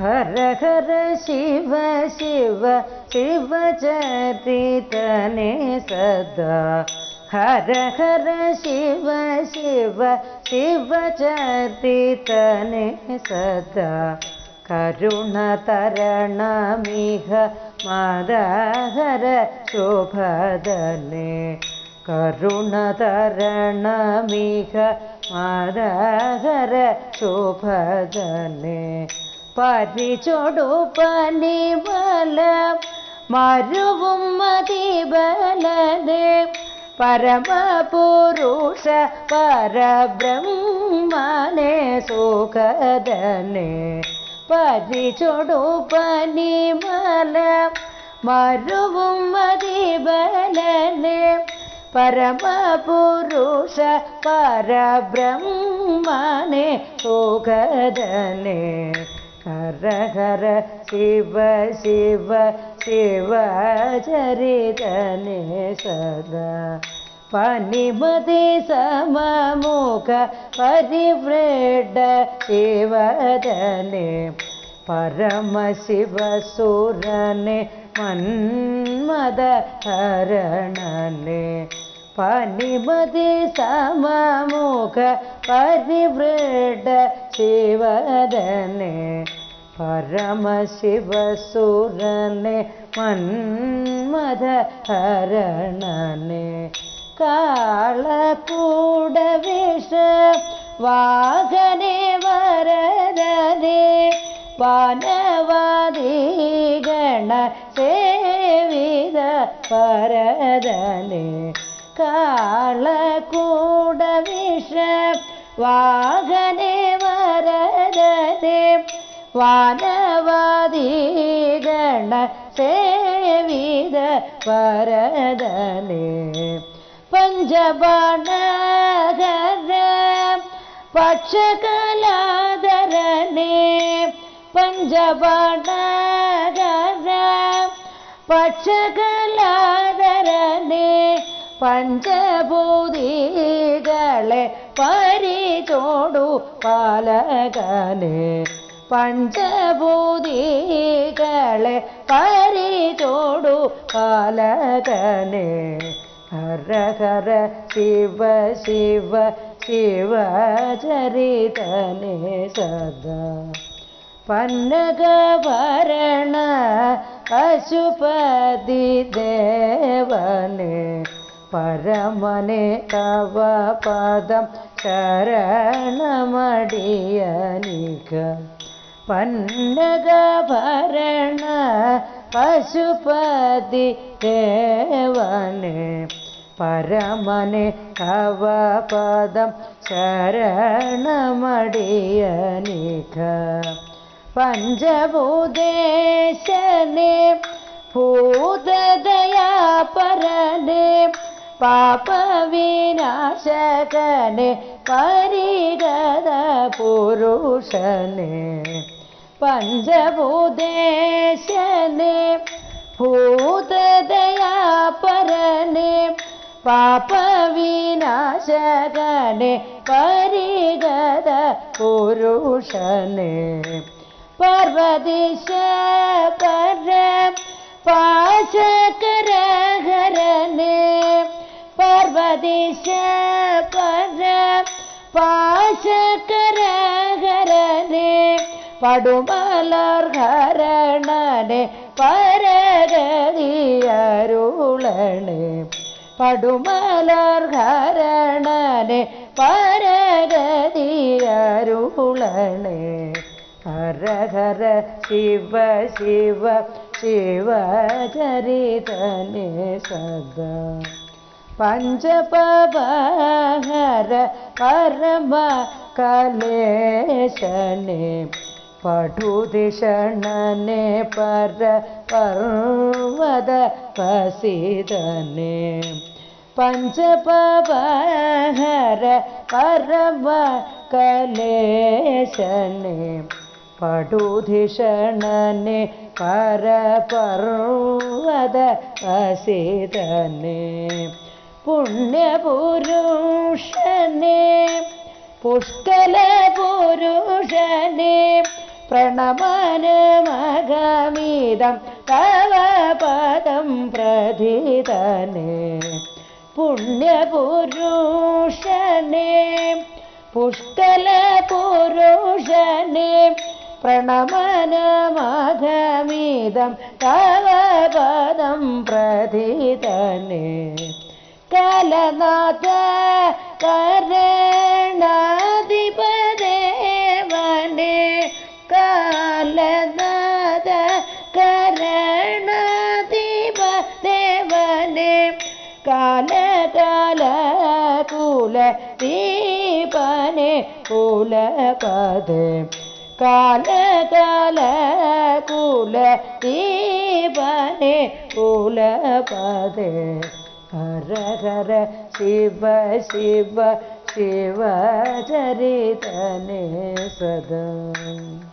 हर हर शिव शिव शिवचति तनि सदा। हर हर शिव शिव शिवचति तनि सदाण तरण मीघ मादाद सोफले करुण तरणा പരിചൊടു പനിബല മരുവും മതിബലനെ പരമപുരുഷ പരബ്രഹ്മനെ സുഖദനെ. പരിചൊടു പനിമല മരുവും മതിബലനെ പരമപുരുഷ പരബ്രഹ്മനെ സുഖദനെ. हर हर शिव शिव शिवचरितने सदा। परिमति सममुख परिव्रेड शिवदने। परमशिवसुरने मन्मदहरणने। പനിമതി സമമുഖ പരിവൃഢ ശിവദനെ പരമശിവസുരനെ മന്മദ ഹരണനെ കാളകൂട വിഷ വാഹനെ വരദനെ വാനവാദിഗണ സേവിത പരദനെ. கால கூட விஷ வாகனே வரதே வானவாதிகண சேவித பரதனே. பஞ்சபாணகர பட்சகலாதரனே. பஞ்சபாணகர பட்ச പഞ്ചഭൂതികളെ പരിചോടു പാലകനെ പഞ്ചഭൂതികളെ പരിചോടു പാലകനെ ഹര ഹര ശിവ ശിവ ശിവ ചരിതനെ സദാ പന്നഗഭരണ പശുപതി ദേവനെ പരമനെ തവ പദം ശരണമടിയനിക. പന്നഗഭരണ പശുപതി ദേവനെ. പരമനെ തവ പദം ശരണമടിയനിക. പഞ്ചഭൂതേശനെ ഭൂതദയാപരനെ पापविनाशकने परिगद पुरुषने पञ्चभूदेशने भूतदयापरने पापविनाशकने परिगद पुरुषने पर्वदिश पर പടുമലർഹരണനെ പരഗതിയരുളണേ പടുമലർഹരണനെ പരഗതിയരുളണേ ഹര ഹര ശിവ ശിവ ചരിതനേ സദാ പഞ്ചപവഹര പരമ കലേശനെ. पटुधिषणन् पर पर्वद पसिदने। पञ्चपवहर परम कलेशने पटुधिषणन् पर पर्वद प्रसिदने पुण्यपुरुषन् पुष्टल പ്രണമനമഗമിതം തവ പദം പ്രധിതനെ. പുണ്യപുരുഷനെ പുഷ്കല പുരുഷനെ പ്രണമനമഗമിതം തവ പദം പ്രധിതനെ. കലനാഥ കരണാധിപദേവനെ कुलपदे कालतल कुल दीपने कुलपदे हर हर शिव शिव शिव शिवचरितने सदा।